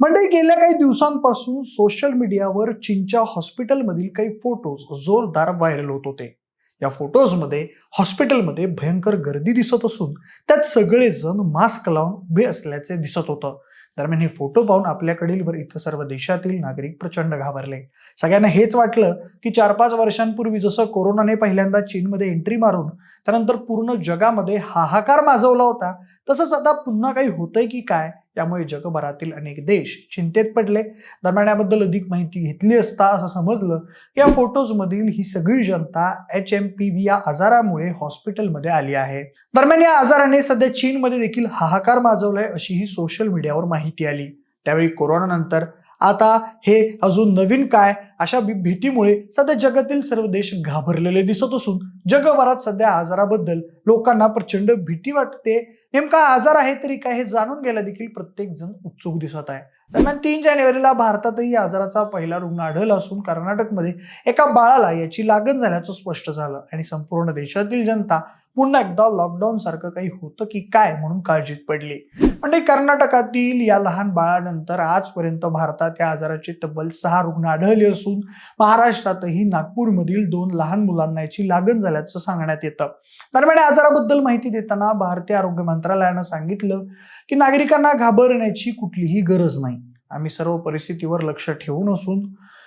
म्हणजे गेल्या काही दिवसांपासून सोशल मीडियावर चीनच्या हॉस्पिटलमधील काही फोटोज जोरदार व्हायरल होत होते. या फोटोजमध्ये हॉस्पिटलमध्ये भयंकर गर्दी दिसत असून त्यात सगळेजण मास्क लावून उभे असल्याचे दिसत होतं. दरम्यान हे फोटो पाहून आपल्याकडील वर इतर सर्व देशातील नागरिक प्रचंड घाबरले. सगळ्यांना हेच वाटलं की चार पाच वर्षांपूर्वी जसं कोरोनाने पहिल्यांदा चीनमध्ये एंट्री मारून त्यानंतर पूर्ण जगामध्ये हाहाकार माजवला होता तसंच आता पुन्हा काही होतंय की काय त्यामुळे जगभरातील अनेक देश चिंतेत पडले. दरम्यान याबद्दल अधिक माहिती घेतली असता असं समजलं की या फोटोजमधील ही सगळी जनता एच एम पी व्ही या आजारामुळे हॉस्पिटलमध्ये आली आहे. दरम्यान या आजाराने सध्या चीनमध्ये देखील हाहाकार माजवलाय अशी ही सोशल मीडियावर माहिती आली. त्यावेळी कोरोनानंतर आता हे अजून नवीन काय अशा भी- भीतीमुळे सध्या जगातील सर्व देश घाबरलेले दिसत असून जगभरात सध्या आजाराबद्दल लोकांना प्रचंड भीती वाटते नेमका आजार आहे तरी काय हे जाणून घ्यायला देखील प्रत्येक जण उत्सुक दिसत आहे. दरम्यान तीन जानेवारीला भारतातही आजाराचा पहिला रुग्ण आढळला असून कर्नाटकमध्ये एका बाळाला याची लागण झाल्याचं स्पष्ट झालं आणि संपूर्ण देशातील जनता पुन्हा एकदा लॉकडाऊन सारखं काही होतं की काय म्हणून काळजीत पडली? म्हणजे कर्नाटकातील या लहान बाळानंतर आजपर्यंत भारतात या आजाराची तब्बल सहा रुग्ण आढळले असून महाराष्ट्रातही नागपूरमधील दोन लहान मुलांना याची लागण झाल्याचं सांगण्यात येतं. दरम्यान या आजाराबद्दल माहिती देताना भारतीय आरोग्य मंत्रालयानं सांगितलं की नागरिकांना घाबरण्याची कुठलीही गरज नाही. आम्ही सर्व परिस्थितीवर लक्ष ठेवून असून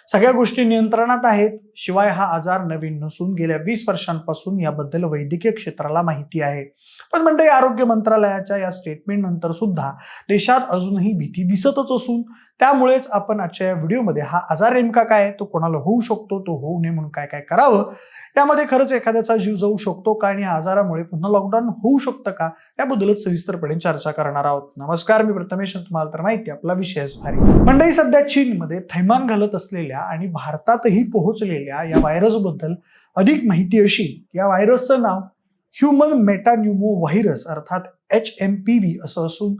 सगळ्या गोष्टी नियंत्रणात आहेत. शिवाय हा आजार नवीन नसून गेल्या वीस वर्षांपासून याबद्दल वैद्यकीय क्षेत्राला माहिती आहे. पण म्हणजे आरोग्य मंत्रालयाच्या या स्टेटमेंट नंतर सुद्धा देशात अजूनही भीती दिसतच असून त्यामुळेच आपण आजच्या या व्हिडिओमध्ये हा आजार नेमका काय तो कोणाला होऊ शकतो तो होऊ नये म्हणून काय काय करावं यामध्ये खरंच एखाद्याचा जीव जाऊ शकतो का आणि या आजारामुळे पुन्हा लॉकडाऊन होऊ शकतं का याबद्दलच सविस्तरपणे चर्चा करणार आहोत. नमस्कार मी प्रथमेश तुम्हाला तर माहिती आपला विषयच भारी मंडळी सध्या चीनमध्ये थैमान घालत असलेल्या आणि भारतातही पोहोचलेल्या या व्हायरसबद्दल अधिक माहिती अशी या व्हायरसचं नाव ह्युमन मेटान्युमो व्हायरस अर्थात एच एम पी व्ही असं असून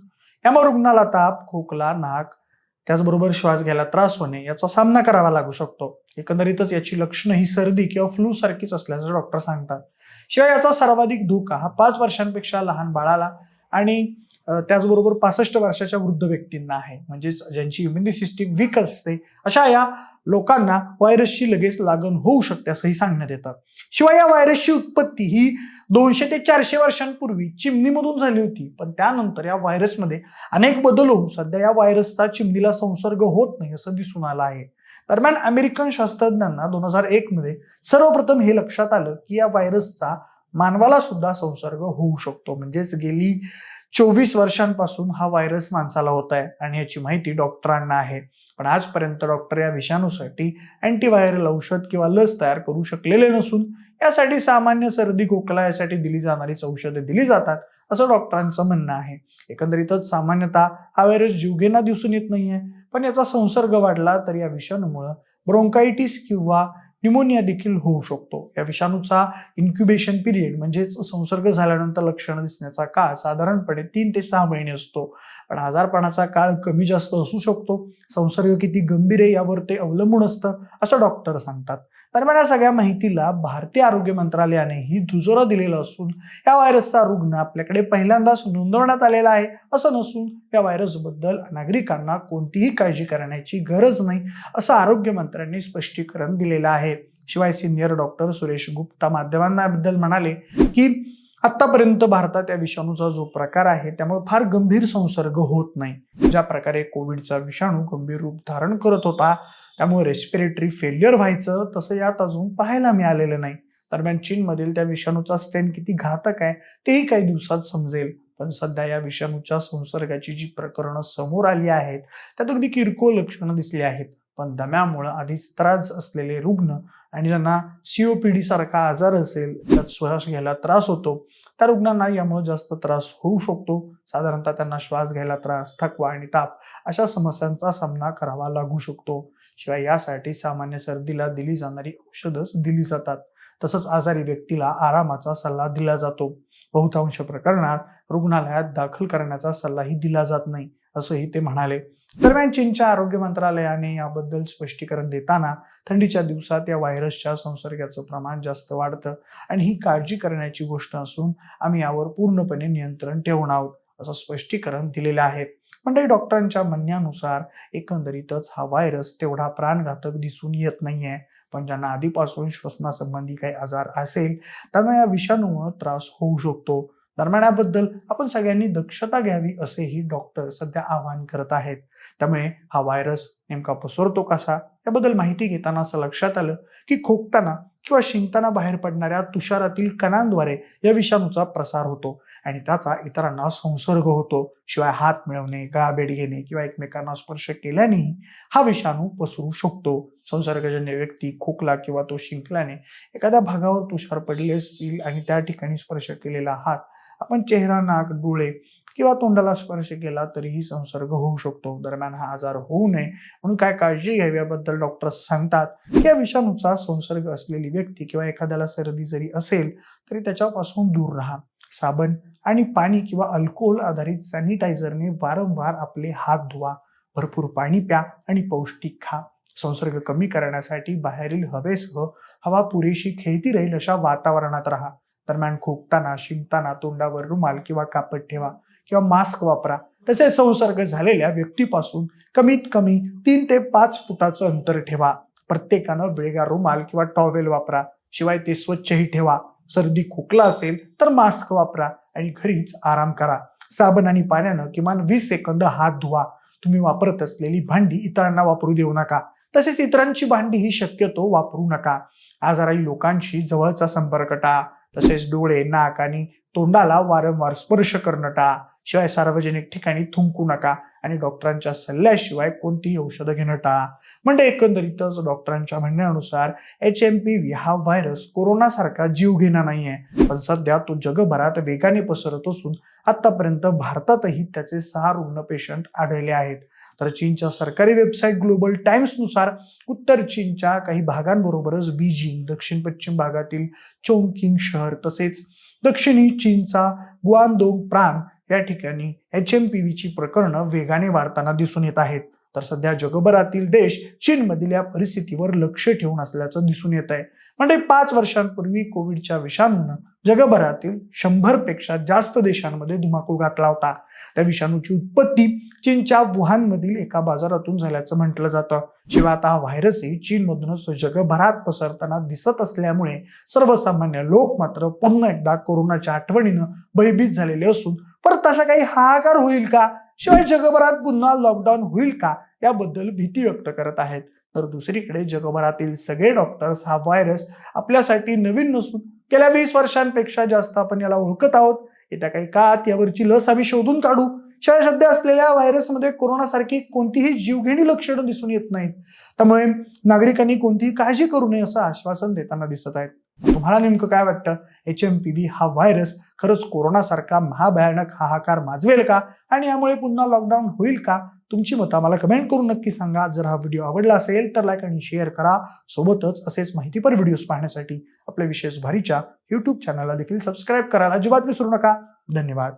यामुळे रुग्णाला ताप खोकला नाक त्याचबरोबर श्वास घ्यायला त्रास होणे याचा सामना करावा लागू शकतो. एकंदरीतच याची लक्षणं ही सर्दी किंवा फ्लू सारखीच असल्याचं डॉक्टर सांगतात. शिवाय याचा सर्वाधिक धोका हा पाच वर्षांपेक्षा लहान बाळाला आणि त्याचबरोबर पासष्ट वर्षाच्या वृद्ध व्यक्तींना आहे. म्हणजेच ज्यांची इम्युनिटी सिस्टीम वीक असते अशा या लोकांना व्हायरसची लगेच लागण होऊ शकते असंही सांगण्यात येतं. शिवाय या व्हायरसची उत्पत्ती ही दोनशे ते चारशे वर्षांपूर्वी चिमणीमधून झाली होती. पण त्यानंतर या व्हायरसमध्ये अनेक बदल होऊन सध्या या व्हायरसचा चिमणीला संसर्ग होत नाही असं दिसून आलं आहे. दरम्यान अमेरिकन शास्त्रज्ञांना दोन हजार एक मध्ये सर्वप्रथम हे लक्षात आलं की या व्हायरसचा मानवाला सुद्धा संसर्ग होऊ शकतो. म्हणजेच गेली चोवीस वर्षांपासून हा व्हायरस माणसाला होत आहे आणि याची माहिती डॉक्टरांना आहे. पण आजपर्यंत डॉक्टर या विषाणूसाठी अँटीव्हायरल औषध किंवा लस तयार करू शकलेले नसून यासाठी सामान्य सर्दी खोकला यासाठी दिली जाणारीच औषधे दिली जातात असं डॉक्टरांचं म्हणणं आहे. एकंदरीतच सामान्यतः हा व्हायरस जीवघेणा दिसून येत नाहीये. पण याचा संसर्ग वाढला तर या विषाणूमुळं ब्रोंकायटिस किंवा न्यूमोनिया देखील होऊ शकतो. या विषाणूचा इन्क्युबेशन पिरियड म्हणजेच संसर्ग झाल्यानंतर लक्षणं दिसण्याचा काळ साधारणपणे तीन ते सहा महिने असतो. पण आजारपणाचा काळ कमी जास्त असू शकतो. संसर्ग किती गंभीर आहे यावर ते अवलंबून असतं असं डॉक्टर सांगतात. दरम्यान या सगळ्या माहितीला भारतीय आरोग्य मंत्रालयाने ही दुजोरा दिलेला असून या व्हायरसचा रुग्ण आपल्याकडे पहिल्यांदाच नोंदवण्यात आलेला आहे. असं नसून या व्हायरसबद्दल नागरिकांना कोणतीही काळजी करण्याची गरज नाही असं आरोग्य मंत्र्यांनी स्पष्टीकरण दिलेलं आहे. शिवाय सिनियर डॉक्टर सुरेश गुप्ता माध्यमांना याबद्दल म्हणाले की आत्तापर्यंत भारतात या विषाणूचा जो प्रकार आहे त्यामुळे फार गंभीर संसर्ग होत नाही. ज्या प्रकारे कोविडचा विषाणू गंभीर रूप धारण करत होता त्यामुळे रेस्पिरेटरी फेल्युअर व्हायचं तसं यात अजून पाहायला मिळालेलं नाही. दरम्यान चीनमधील त्या विषाणूचा स्ट्रेन किती घातक आहे तेही काही दिवसात समजेल. पण सध्या या विषाणूच्या संसर्गाची जी प्रकरणं समोर आली आहेत त्यात अगदी किरकोळ लक्षणं दिसली आहेत. पण दम्यामुळं आधीच त्रास असलेले रुग्ण आणि ज्यांना सीओपीडी सारखा आजार असेल त्यात श्वास घ्यायला त्रास होतो त्या रुग्णांना यामुळे जास्त त्रास होऊ शकतो. साधारणतः त्यांना श्वास घ्यायला त्रास थकवा आणि ताप अशा समस्यांचा सामना करावा लागू शकतो. शिवाय यासाठी सामान्य सर्दीला दिली जाणारी औषधच दिली जातात. तसंच आजारी व्यक्तीला आरामाचा सल्ला दिला जातो. बहुतांश प्रकरणात रुग्णालयात दाखल करण्याचा सल्लाही दिला जात नाही असंही ते म्हणाले. दरम्यान चीनच्या आरोग्य मंत्रालयाने याबद्दल स्पष्टीकरण देताना थंडीच्या दिवसात या व्हायरसच्या संसर्गाचं प्रमाण जास्त वाढतं आणि ही काळजी करण्याची गोष्ट असून आम्ही यावर पूर्णपणे नियंत्रण ठेवून आहोत असं स्पष्टीकरण दिलेलं आहे. म्हणजे डॉक्टरांच्या म्हणण्यानुसार एकंदरीतच हा व्हायरस तेवढा प्राणघातक दिसून येत नाहीये. पण ज्यांना आधीपासून श्वसनासंबंधी काही आजार असेल त्यांना या विषाणूमुळे त्रास होऊ शकतो. दरम्यान याबद्दल आपण सगळ्यांनी दक्षता घ्यावी असेही डॉक्टर सध्या आवाहन करत आहेत. त्यामुळे हा व्हायरस नेमका पसरतो कसा याबद्दल माहिती घेताना असं लक्षात आलं की खोकताना किंवा शिंकताना बाहेर पडणाऱ्या तुषारातील कणांद्वारे या विषाणूचा प्रसार होतो आणि त्याचा इतरांना संसर्ग होतो. शिवाय हात मिळवणे गळाभेट घेणे किंवा एकमेकांना स्पर्श केल्याने हा विषाणू पसरू शकतो. संसर्गजन्य व्यक्ती खोकला किंवा तो शिंकल्याने एखाद्या भागावर तुषार पडले असतील आणि त्या ठिकाणी स्पर्श केलेला हात आपण चेहरा नाक डोळे किंवा तोंडाला स्पर्श केला तरीही संसर्ग होऊ शकतो. दरम्यान हा आजार होऊ नये म्हणून काय काळजी घ्यावी याबद्दल डॉक्टर सांगतात. की या विषाणूचा संसर्ग असलेली व्यक्ती किंवा एखाद्याला सर्दी जरी असेल तरी त्याच्यापासून दूर राहा. साबण आणि पाणी किंवा अल्कोहोल आधारित सॅनिटायझरने वारंवार आपले हात धुवा. भरपूर पाणी प्या आणि पौष्टिक खा. संसर्ग कमी करण्यासाठी बाहेरील हवेसह हवा पुरेशी खेळती राहील अशा वातावरणात राहा. दरम्यान खोकताना शिंकताना तोंडावर रुमाल किंवा कापड ठेवा किंवा मास्क वापरा. तसेच संसर्ग झालेल्या व्यक्तीपासून कमीत कमी तीन ते पाच फुटाचं अंतर ठेवा. प्रत्येकानं वेगळा रुमाल किंवा टॉवेल वापरा. शिवाय ते स्वच्छही ठेवा. सर्दी खोकला असेल तर मास्क वापरा आणि घरीच आराम करा. साबण आणि पाण्यानं किमान वीस सेकंद हात धुवा. तुम्ही वापरत असलेली भांडी इतरांना वापरू देऊ नका. तसेच इतरांची भांडी ही शक्यतो वापरू नका. आजाराई लोकांशी जवळचा संपर्क टाळा तसेच डोळे नाक आणि तोंडाला वारंवार स्पर्श करणं टाळा. शिवाय सार्वजनिक ठिकाणी थुंकू नका आणि डॉक्टरांच्या सल्ल्याशिवाय कोणतीही औषधं घेणं टाळा. म्हणजे एकंदरीतच डॉक्टरांच्या म्हणण्यानुसार एच एम पी व्ही हा व्हायरस कोरोनासारखा जीव घेणा नाहीये. पण सध्या तो जगभरात वेगाने पसरत असून आतापर्यंत भारतातही त्याचे सहा रुग्ण पेशंट आढळले आहेत. तर चीनच्या सरकारी वेबसाईट ग्लोबल टाइम्सनुसार उत्तर चीनच्या काही भागांबरोबरच बीजिंग दक्षिण पश्चिम भागातील चोंगकिंग शहर तसेच दक्षिणी चीनचा गुआनदोंग प्रांत या ठिकाणी एच एम पी व्हीची प्रकरणं वेगाने वाढताना दिसून येत आहेत. तर सध्या जगभरातील देश चीनमधील या परिस्थितीवर लक्ष ठेवून असल्याचं दिसून येत आहे म्हणजे पाच वर्षांपूर्वी कोविडच्या विषाणूनं जगभरातील शंभरपेक्षा जास्त देशांमध्ये धुमाकूळ घातला होता. त्या विषाणूची उत्पत्ती चीनच्या वुहानमधील एका बाजारातून झाल्याचं म्हटलं जातं. शिवाय आता हा व्हायरसही चीनमधूनच जगभरात पसरताना दिसत असल्यामुळे सर्वसामान्य लोक मात्र पुन्हा एकदा कोरोनाच्या आठवणीनं भयभीत झालेले असून परत तसा काही हाहाकार होईल का? शिवाय जगभरात पुन्हा लॉकडाऊन होईल का? याबद्दल भीती व्यक्त करत आहेत. तर दुसरीकडे जगभरातील सगळे डॉक्टर्स हा व्हायरस आपल्यासाठी नवीन नसून गेल्या वीस वर्षांपेक्षा जास्त आपण याला ओळखत आहोत. येत्या काही काळात यावरची लस आम्ही शोधून काढू. शिवाय सध्या असलेल्या व्हायरसमध्ये कोरोनासारखी कोणतीही जीवघेणी लक्षणं दिसून येत नाहीत. त्यामुळे नागरिकांनी कोणतीही काळजी करू नये असं आश्वासन देताना दिसत आहेत. तुम्हाला नेमकं काय वाटतं? एच एम पी व्ही हा व्हायरस खरंच कोरोनासारखा महाभयानक हाहाकार माजवेल का? आणि यामुळे पुन्हा लॉकडाऊन होईल का? तुमची मतं आम्हाला कमेंट करून नक्की सांगा. जर हा व्हिडिओ आवडला असेल तर लाईक आणि शेअर करा. सोबतच असेच माहितीपर व्हिडिओज पाहण्यासाठी आपल्या विशेष भारीच्या यूट्यूब चॅनलला देखील सबस्क्राईब करायला अजिबात विसरू नका. धन्यवाद.